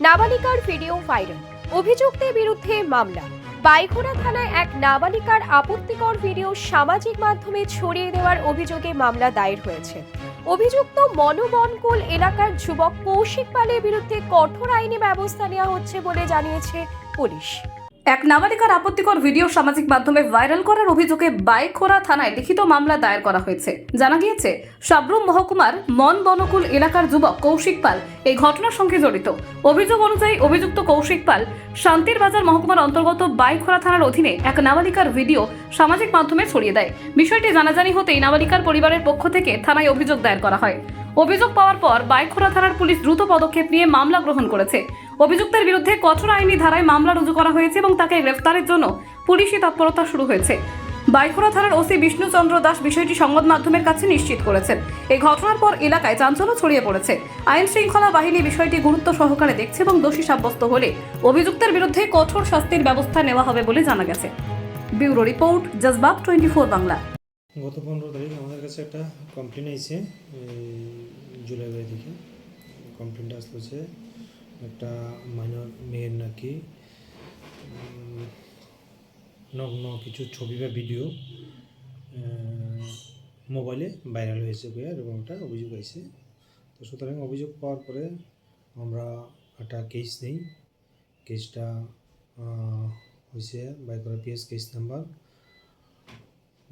নাবালিকার video viral. অভিযুক্তের বিরুদ্ধে মামলা। বাইখোড়া থানায় এক নাবালিকার আপত্তিকর ভিডিও সামাজিক মাধ্যমে ছড়িয়ে দেওয়ার অভিযোগে মামলা দায়ের হয়েছে। অভিযুক্ত মনোবনকুল এলাকার যুবক কৌশিক পালের বিরুদ্ধে কঠোর আইনি ব্যবস্থা নেওয়া হচ্ছে বলে জানিয়েছে পুলিশ। এক নাবালিকার আপত্তিকর ভিডিও সামাজিক মাধ্যমে ভাইরাল করার অভিযোগে বাইখোরা থানায় লিখিত মামলা দায়ের করা হয়েছে। জানা গিয়েছে, সাবরুম মহকুমার মন বনকুল এলাকার যুবক কৌশিক পাল এই ঘটনার সঙ্গে জড়িত। অভিযোগ অনুযায়ী অভিযুক্ত কৌশিক পাল শান্তির বাজার মহকুমার অন্তর্গত বাইখোরা থানার অধীনে এক নাবালিকার ভিডিও সামাজিক মাধ্যমে ছড়িয়ে দেয়। বিষয়টি জানাজানি হতেই নাবালিকার পরিবারের পক্ষ থেকে থানায় অভিযোগ দায়ের করা হয়। অভিযোগ পাওয়ার পর বাইখোরা থানার পুলিশ দ্রুত পদক্ষেপ নিয়ে মামলা গ্রহণ করেছে। অভিযুক্তের বিরুদ্ধে কঠোর আইনি ধারায় মামলা রুজু করা হয়েছে এবং তাকে গ্রেফতারের জন্য পুলিশি তৎপরতা শুরু হয়েছে। বাইখোরা থানার ওসি বিষ্ণুচন্দ্র দাস বিষয়টি সংবাদ মাধ্যমের কাছে নিশ্চিত করেছেন। এই ঘটনার পর এলাকায় চাঞ্চল্য ছড়িয়ে পড়েছে। আইন শৃঙ্খলা বাহিনী বিষয়টি গুরুত্ব সহকারে দেখছে এবং দোষী সাব্যস্ত হলে অভিযুক্তের বিরুদ্ধে কঠোর শাস্তির ব্যবস্থা নেওয়া হবে বলে জানা গেছে। ব্যুরো রিপোর্ট জজবাব টোয়েন্টি ফোর বাংলা। গত পনেরো তারিখ আমাদের কাছে একটা কমপ্লেন আইছে জুলাই বাড়ি থেকে কমপ্লেনটা আসলো যে একটা মাইনর মেয়ের নাকি নগ্ন কিছু ছবি বা ভিডিও মোবাইলে ভাইরাল হয়েছে বলে এরকম একটা অভিযোগ আইছে। তো সুতরাং অভিযোগ পাওয়ার পরে আমরা একটা কেস নেই। কেসটা হয়েছে বাইকরা পিএস কেস নাম্বার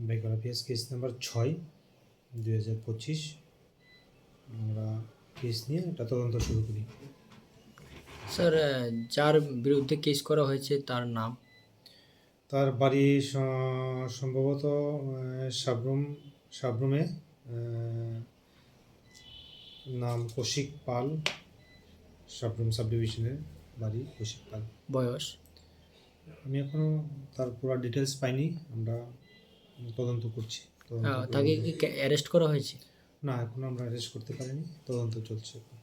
বেকার পিএস কেস নাম্বার ছয় দুই হাজার পঁচিশ। আমরা কেস নিয়ে একটা তদন্ত শুরু করি। স্যার যার বিরুদ্ধে কেস করা হয়েছে তার নাম? তার বাড়ি সম্ভবত সাবরুম সাবরুমে নাম কৌশিক পাল সাবরুম সাব ডিভিশনের বাড়ি কৌশিক পাল। বয়স? আমি এখনও তার পুরো ডিটেলস পাইনি। আমরা তদন্ত করছি। তাকে কি অ্যারেস্ট করা হয়েছে? না এখন আমরা অ্যারেস্ট করতে পারিনি। তদন্ত চলছে এখন।